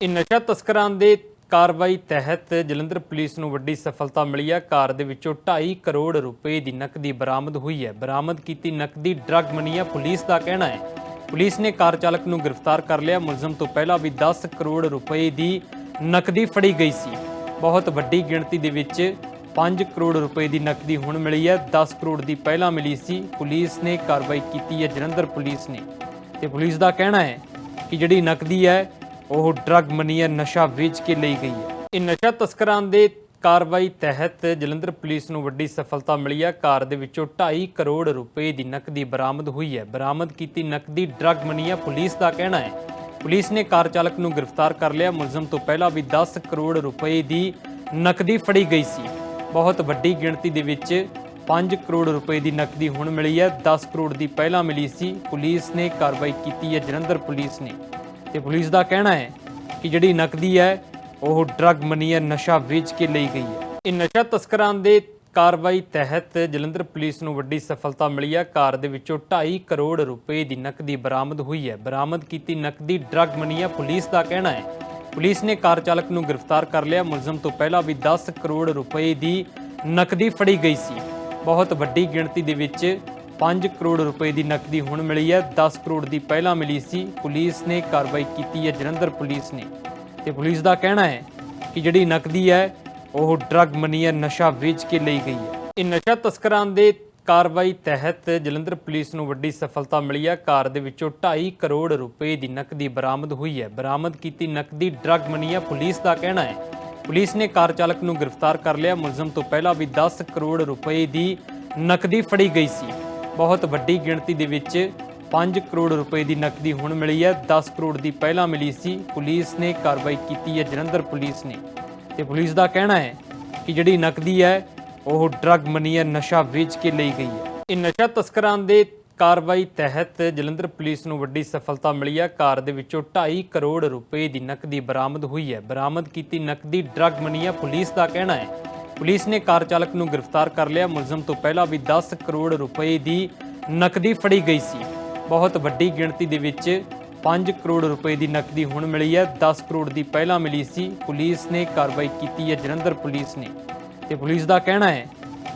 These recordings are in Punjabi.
ਇਹ ਨਸ਼ਾ ਤਸਕਰਾਂ ਦੇ ਕਾਰਵਾਈ ਤਹਿਤ ਜਲੰਧਰ ਪੁਲਿਸ ਨੂੰ ਵੱਡੀ ਸਫਲਤਾ ਮਿਲੀ ਹੈ। ਕਾਰ ਦੇ ਵਿੱਚੋਂ 2.5 ਕਰੋੜ ਰੁਪਏ ਦੀ ਨਕਦੀ ਬਰਾਮਦ ਹੋਈ ਹੈ। ਬਰਾਮਦ ਕੀਤੀ ਨਕਦੀ ਡਰੱਗ ਮਨੀ ਹੈ। ਪੁਲਿਸ ਦਾ ਕਹਿਣਾ ਹੈ, ਪੁਲਿਸ ਨੇ ਕਾਰ ਚਾਲਕ ਨੂੰ ਗ੍ਰਿਫਤਾਰ ਕਰ ਲਿਆ। ਮੁਲਜ਼ਮ ਤੋਂ ਪਹਿਲਾਂ ਵੀ 10 ਕਰੋੜ ਰੁਪਏ ਦੀ ਨਕਦੀ ਫੜੀ ਗਈ ਸੀ। ਬਹੁਤ ਵੱਡੀ ਗਿਣਤੀ ਦੇ ਵਿੱਚ 5 ਕਰੋੜ ਰੁਪਏ ਦੀ ਨਕਦੀ ਹੁਣ ਮਿਲੀ ਹੈ। 10 ਕਰੋੜ ਦੀ ਪਹਿਲਾਂ ਮਿਲੀ ਸੀ। ਪੁਲਿਸ ਨੇ ਕਾਰਵਾਈ ਕੀਤੀ ਹੈ ਜਲੰਧਰ ਪੁਲਿਸ ਨੇ। ਤੇ ਪੁਲਿਸ ਦਾ ਕਹਿਣਾ ਹੈ ਕਿ ਜਿਹੜੀ ਨਕਦੀ ਹੈ ਉਹ ਡਰੱਗ ਮਨੀ ਨਸ਼ਾ ਵੇਚ ਕੇ ਲਈ ਗਈ ਹੈ। ਇਹ ਨਸ਼ਾ ਤਸਕਰਾਂ ਦੇ ਕਾਰਵਾਈ ਤਹਿਤ ਜਲੰਧਰ ਪੁਲਿਸ ਨੂੰ ਵੱਡੀ ਸਫਲਤਾ ਮਿਲੀ ਹੈ। ਕਾਰ ਦੇ ਵਿੱਚੋਂ 2.5 ਕਰੋੜ ਰੁਪਏ ਦੀ ਨਕਦੀ ਬਰਾਮਦ ਹੋਈ ਹੈ। ਬਰਾਮਦ ਕੀਤੀ ਨਕਦੀ ਡਰੱਗ ਮਨੀ ਪੁਲਿਸ ਦਾ ਕਹਿਣਾ ਹੈ। ਪੁਲਿਸ ਨੇ ਕਾਰ ਚਾਲਕ ਨੂੰ ਗ੍ਰਿਫਤਾਰ ਕਰ ਲਿਆ। ਮੁਲਜ਼ਮ ਤੋਂ ਪਹਿਲਾਂ ਵੀ 10 ਕਰੋੜ ਰੁਪਏ ਦੀ ਨਕਦੀ ਫੜੀ ਗਈ ਸੀ। ਬਹੁਤ ਵੱਡੀ ਗਿਣਤੀ ਦੇ ਵਿੱਚ 5 ਕਰੋੜ ਰੁਪਏ ਦੀ ਨਕਦੀ ਹੁਣ ਮਿਲੀ ਹੈ। 10 ਕਰੋੜ ਦੀ ਪਹਿਲਾਂ ਮਿਲੀ ਸੀ। ਪੁਲਿਸ ਨੇ ਕਾਰਵਾਈ ਕੀਤੀ ਹੈ। ਜਲੰਧਰ ਪੁਲਿਸ ਨੇ ਤੇ ਪੁਲਿਸ ਦਾ ਕਹਿਣਾ ਹੈ ਕਿ ਜਿਹੜੀ ਨਕਦੀ ਹੈ, ਉਹ ਡਰੱਗ ਮਨੀ ਹੈ ਨਸ਼ਾ ਵੇਚ ਕੇ ਲਈ ਗਈ ਹੈ। ਇਹ ਨਸ਼ਾ ਤਸਕਰਾਂ ਦੇ ਕਾਰਵਾਈ ਤਹਿਤ ਜਲੰਧਰ ਪੁਲਿਸ ਨੂੰ ਵੱਡੀ ਸਫਲਤਾ ਮਿਲੀ ਹੈ। ਕਾਰ ਦੇ ਵਿੱਚੋਂ 2.5 ਕਰੋੜ ਰੁਪਏ ਦੀ ਨਕਦੀ ਬਰਾਮਦ ਹੋਈ ਹੈ। ਬਰਾਮਦ ਕੀਤੀ ਨਕਦੀ ਡਰੱਗ ਮਨੀ ਹੈ ਪੁਲਿਸ ਦਾ ਕਹਿਣਾ ਹੈ। ਪੁਲਿਸ ਨੇ ਕਾਰ ਚਾਲਕ ਨੂੰ ਗ੍ਰਿਫਤਾਰ ਕਰ ਲਿਆ। ਮੁਲਜ਼ਮ ਤੋਂ ਪਹਿਲਾਂ ਵੀ 10 ਕਰੋੜ ਰੁਪਏ ਦੀ ਨਕਦੀ ਫੜੀ ਗਈ ਸੀ। ਬਹੁਤ ਵੱਡੀ ਗਿਣਤੀ ਦੇ ਵਿੱਚ 5 ਕਰੋੜ ਰੁਪਏ ਦੀ ਨਕਦੀ ਹੁਣ ਮਿਲੀ ਹੈ। 10 ਕਰੋੜ ਦੀ ਪਹਿਲਾਂ ਮਿਲੀ ਸੀ। ਪੁਲਿਸ ਨੇ ਕਾਰਵਾਈ ਕੀਤੀ ਹੈ। ਜਲੰਧਰ ਪੁਲਿਸ ਨੇ। ਤੇ ਪੁਲਿਸ ਦਾ ਕਹਿਣਾ ਹੈ ਕਿ ਜਿਹੜੀ ਨਕਦੀ ਹੈ, ਉਹ ਡਰੱਗ ਮਨੀ ਹੈ ਨਸ਼ਾ ਵੇਚ ਕੇ ਲਈ ਗਈ ਹੈ। ਇਹ ਨਸ਼ਾ ਤਸਕਰਾਂ ਦੇ ਕਾਰਵਾਈ ਤਹਿਤ ਜਲੰਧਰ ਪੁਲਿਸ ਨੂੰ ਵੱਡੀ ਸਫਲਤਾ ਮਿਲੀ ਹੈ। ਕਾਰ ਦੇ ਵਿੱਚੋਂ 2.5 ਕਰੋੜ ਰੁਪਏ ਦੀ ਨਕਦੀ ਬਰਾਮਦ ਹੋਈ ਹੈ। ਬਰਾਮਦ ਕੀਤੀ ਨਕਦੀ ਡਰੱਗ ਮਨੀ ਹੈ ਪੁਲਿਸ ਦਾ ਕਹਿਣਾ ਹੈ। ਪੁਲਿਸ ਨੇ ਕਾਰ ਚਾਲਕ ਨੂੰ ਗ੍ਰਿਫਤਾਰ ਕਰ ਲਿਆ। ਮੁਲਜ਼ਮ ਤੋਂ ਪਹਿਲਾਂ ਵੀ 10 ਕਰੋੜ ਰੁਪਏ ਦੀ ਨਕਦੀ ਫੜੀ ਗਈ ਸੀ। ਬਹੁਤ ਵੱਡੀ ਗਿਣਤੀ ਦੇ ਵਿੱਚ 5 ਕਰੋੜ ਰੁਪਏ ਦੀ ਨਕਦੀ ਹੁਣ ਮਿਲੀ ਹੈ। 10 ਕਰੋੜ ਦੀ ਪਹਿਲਾਂ ਮਿਲੀ ਸੀ। ਪੁਲਿਸ ਨੇ ਕਾਰਵਾਈ ਕੀਤੀ ਹੈ, ਜਲੰਧਰ ਪੁਲਿਸ ਨੇ। ਤੇ ਪੁਲਿਸ ਦਾ ਕਹਿਣਾ ਹੈ ਕਿ ਜਿਹੜੀ ਨਕਦੀ ਹੈ, ਉਹ ਡਰੱਗ ਮਨੀ ਹੈ, ਨਸ਼ਾ ਵੇਚ ਕੇ ਲਈ ਗਈ ਹੈ। ਇਹ ਨਸ਼ਾ ਤਸਕਰਾਂ ਦੇ ਕਾਰਵਾਈ ਤਹਿਤ ਜਲੰਧਰ ਪੁਲਿਸ ਨੂੰ ਵੱਡੀ ਸਫਲਤਾ ਮਿਲੀ ਹੈ। ਕਾਰ ਦੇ ਵਿੱਚੋਂ 2.5 ਕਰੋੜ ਰੁਪਏ ਦੀ ਨਕਦੀ ਬਰਾਮਦ ਹੋਈ ਹੈ। ਬਰਾਮਦ ਕੀਤੀ ਨਕਦੀ ਡਰੱਗ ਮਨੀ ਹੈ। ਪੁਲਿਸ ਦਾ ਕਹਿਣਾ ਹੈ ਪੁਲਿਸ ਨੇ ਕਾਰ ਚਾਲਕ ਨੂੰ ਗ੍ਰਿਫਤਾਰ ਕਰ ਲਿਆ। ਮੁਲਜ਼ਮ ਤੋਂ ਪਹਿਲਾਂ ਵੀ 10 ਕਰੋੜ ਰੁਪਏ ਦੀ ਨਕਦੀ ਫੜੀ ਗਈ ਸੀ। ਬਹੁਤ ਵੱਡੀ ਗਿਣਤੀ ਦੇ ਵਿੱਚ 5 ਕਰੋੜ ਰੁਪਏ ਦੀ ਨਕਦੀ ਹੁਣ ਮਿਲੀ ਹੈ। 10 ਕਰੋੜ ਦੀ ਪਹਿਲਾਂ ਮਿਲੀ ਸੀ। ਪੁਲਿਸ ਨੇ ਕਾਰਵਾਈ ਕੀਤੀ ਹੈ, ਜਲੰਧਰ ਪੁਲਿਸ ਨੇ। ਤੇ ਪੁਲਿਸ ਦਾ ਕਹਿਣਾ ਹੈ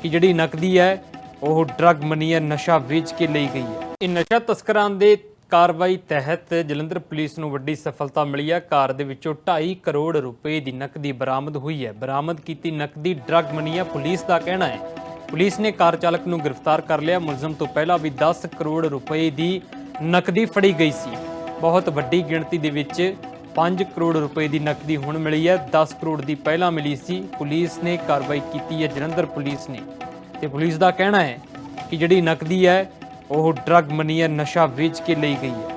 ਕਿ ਜਿਹੜੀ ਨਕਦੀ ਹੈ, ਉਹ ਡਰੱਗ ਮਨੀ ਹੈ, ਨਸ਼ਾ ਵੇਚ ਕੇ ਲਈ ਗਈ ਹੈ। ਇਹ ਨਸ਼ਾ ਤਸਕਰਾਂ ਦੇ ਕਾਰਵਾਈ ਤਹਿਤ ਜਲੰਧਰ ਪੁਲਿਸ ਨੂੰ ਵੱਡੀ ਸਫਲਤਾ ਮਿਲੀ ਹੈ। ਕਾਰ ਦੇ ਵਿੱਚੋਂ 2.5 ਕਰੋੜ ਰੁਪਏ ਦੀ ਨਕਦੀ ਬਰਾਮਦ ਹੋਈ ਹੈ। ਬਰਾਮਦ ਕੀਤੀ ਨਕਦੀ ਡਰੱਗ ਮਨੀ ਹੈ, ਪੁਲਿਸ ਦਾ ਕਹਿਣਾ ਹੈ। ਪੁਲਿਸ ਨੇ ਕਾਰ ਚਾਲਕ ਨੂੰ ਗ੍ਰਿਫਤਾਰ ਕਰ ਲਿਆ। ਮੁਲਜ਼ਮ ਤੋਂ ਪਹਿਲਾਂ ਵੀ 10 ਕਰੋੜ ਰੁਪਏ ਦੀ ਨਕਦੀ ਫੜੀ ਗਈ ਸੀ। ਬਹੁਤ ਵੱਡੀ ਗਿਣਤੀ ਦੇ ਵਿੱਚ 5 ਕਰੋੜ ਰੁਪਏ ਦੀ ਨਕਦੀ ਹੁਣ ਮਿਲੀ ਹੈ। 10 ਕਰੋੜ ਦੀ ਪਹਿਲਾਂ ਮਿਲੀ ਸੀ। ਪੁਲਿਸ ਨੇ ਕਾਰਵਾਈ ਕੀਤੀ ਹੈ ਜਲੰਧਰ ਪੁਲਿਸ ਨੇ। ਤੇ ਪੁਲਿਸ ਦਾ ਕਹਿਣਾ ਹੈ ਕਿ ਜਿਹੜੀ ਨਕਦੀ ਹੈ ਉਹ ਡਰੱਗ ਮਨੀ ਨਸ਼ਾ ਵੇਚ ਕੇ ਲਈ ਗਈ ਹੈ।